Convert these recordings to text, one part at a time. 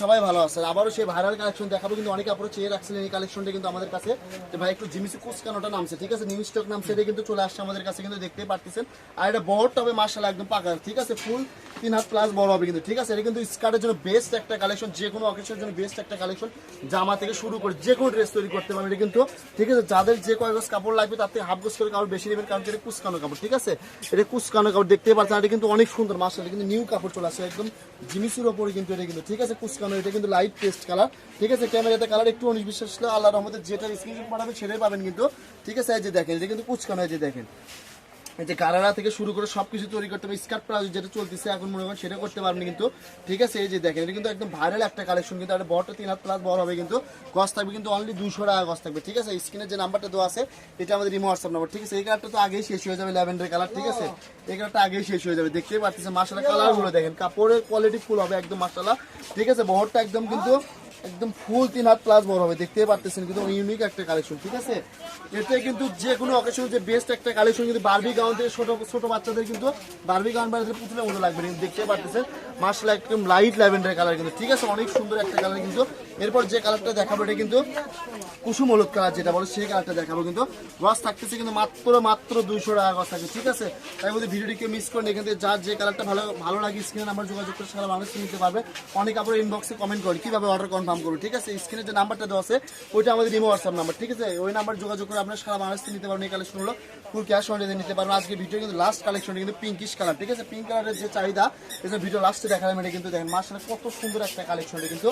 সবাই ভালো সেই ভাইরাল কালেকশন কিন্তু অনেকে চেয়ে এই কিন্তু আমাদের কাছে। ভাই, একটু নামছে, ঠিক আছে? কিন্তু চলে আসছে আমাদের কাছে, কিন্তু পারতেছেন। আর এটা বড় টবে মার্শাল একদম পাকা। ঠিক আছে ফুল তিন হাত প্লাস বড় হবে কিন্তু, ঠিক আছে? এটা কিন্তু স্কার্টের জন্য বেস্ট একটা কালেকশন যে কোনো অকেশনের জন্য বেস্ট একটা কালেকশন জামা থেকে শুরু করে যে কোনো ড্রেস তৈরি করতে পারবেন। এটা কিন্তু, ঠিক আছে? যাদের যে কয় গজ কাপড় লাগবে, তার থেকে হাফ গজ করে কাপড় বেশি নেবেন, কারণ এটা কুচকানো কাপড়, ঠিক আছে? এটা কুচকানো কাপড় দেখতে পাচ্ছেন এটা কিন্তু অনেক সুন্দর মার্শাল কিন্তু নিউ কাপড় চলে আসে, একদম জিনিসের ওপরে কিন্তু এটা কিন্তু, ঠিক আছে? কুচকানো, এটা কিন্তু লাইট পেস্ট কালার ঠিক আছে? ক্যামেরাতে কালার একটু উনিশ বিশ্বাস আল্লাহ রহমতের যেটা স্ক্রিনশট পাঠাবে সেটাই পাবেন কিন্তু, ঠিক আছে? এই যে দেখেন, এটা কিন্তু কুচকানো, এই যে দেখেন। যে গারারা থেকে শুরু করে সবকিছু তৈরি করতে হবে, স্কার্ট প্লাজো যেটা চলতেছে এখন মনে করেন সেটা করতে পারবেন কিন্তু, ঠিক আছে? এই যে দেখেন, এটা কিন্তু একদম ভাইরাল একটা কালেকশন কিন্তু একটা বড়টা তিন হাত প্লাস বড় হবে কিন্তু গজ থাকবে কিন্তু অনলি দুশো টাকা গজ থাকবে, ঠিক আছে? স্ক্রিনের যে নাম্বারটা দেওয়া আছে, এটা আমাদের রিমো হোয়াটসঅ্যাপ নাম্বার ঠিক আছে? এই কালারটা তো আগেই শেষ হয়ে যাবে ল্যাভেন্ডার কালার ঠিক আছে? এই কালারটা আগেই শেষ হয়ে যাবে, দেখতেই পাচ্ছেন মার্শাল্লাহ কালারগুলো দেখেন, কাপড়ের কোয়ালিটি ফুল হবে একদম মার্শাল্লাহ ঠিক আছে? বহরটা একদম কিন্তু একদম ফুল তিন হাত প্লাস বড় হবে দেখতে পারতেছেন কিন্তু ইউনিক একটা কালেকশন ঠিক আছে? এটা কিন্তু যে কোনো অকেশন যে বেস্ট একটা কালেকশন কিন্তু বারবি গাউন থেকে ছোট ছোট বাচ্চাদের কিন্তু বারবি গাউন বাড়িতে পুতুলের মতো লাগবে, কিন্তু দেখতে পারতেছেন মার্শাল একদম লাইট ল্যাভেন্ডার কালার কিন্তু, ঠিক আছে? অনেক সুন্দর একটা কালার কিন্তু। এরপর যে কালারটা দেখাবো, এটা কিন্তু কুসুম হলুদ কালার যেটা বলে, সেই কালারটা দেখাবো কিন্তু। গছ থাকতেছে কিন্তু মাত্র মাত্র দুইশো টাকা গছ থাকবে ঠিক আছে? তাই বলতে ভিডিওটিকে মিস করেন, এখান থেকে যার যে কালারটা ভালো ভালো লাগে স্ক্রিনে আমার যোগাযোগ করে সারা মানুষ নিতে পারবে। অনেক আপনার ইনবক্সে কমেন্ট করি, কীভাবে অর্ডার কনফার্ম করব ঠিক আছে? স্ক্রিনে যে নাম্বারটা দেওয়া আছে, ওইটা আমাদের রিমো হোয়াটসঅ্যাপ নাম্বার, ঠিক আছে? ওই নাম্বার যোগাযোগ করে আপনার সারা মানুষ নিতে পারবেন। এই কালেকশন হলো ফুল ক্যাশ অন নিতে পারবেন। আজকে ভিডিও কিন্তু লাস্ট কালেকশন কিন্তু পিঙ্কিশ কালার ঠিক আছে? পিঙ্ক কালারের যে চাহিদা যে ভিডিও লাস্টে দেখালাম, এটা কিন্তু দেখেন মার্শাল কত সুন্দর একটা কালেকশন কিন্তু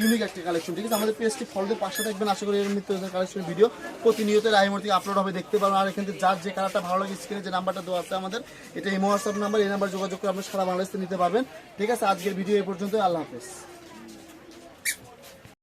ইউনিক একটা কালেকশন ঠিক আছে? আমাদের পেজটি ফলোদের পাশে থাকবেন। আশা করি এর নিত্য কালেকশন ভিডিও প্রতিনিয়ত রাইমোর থেকে আপলোড হবে, দেখতে পারবেন। আর এখান যার যে কালারটা ভালো লাগে স্ক্রিনে যে নাম্বারটা দেওয়া আছে আমাদের, এটা ইমো হোয়াটসঅ্যাপ নাম্বার, এই নাম্বার যোগাযোগ করে আপনি সারা বাংলাদেশে নিতে পারবেন। ঠিক আছে? আজকের ভিডিও এই পর্যন্ত আল্লাহ হাফেজ।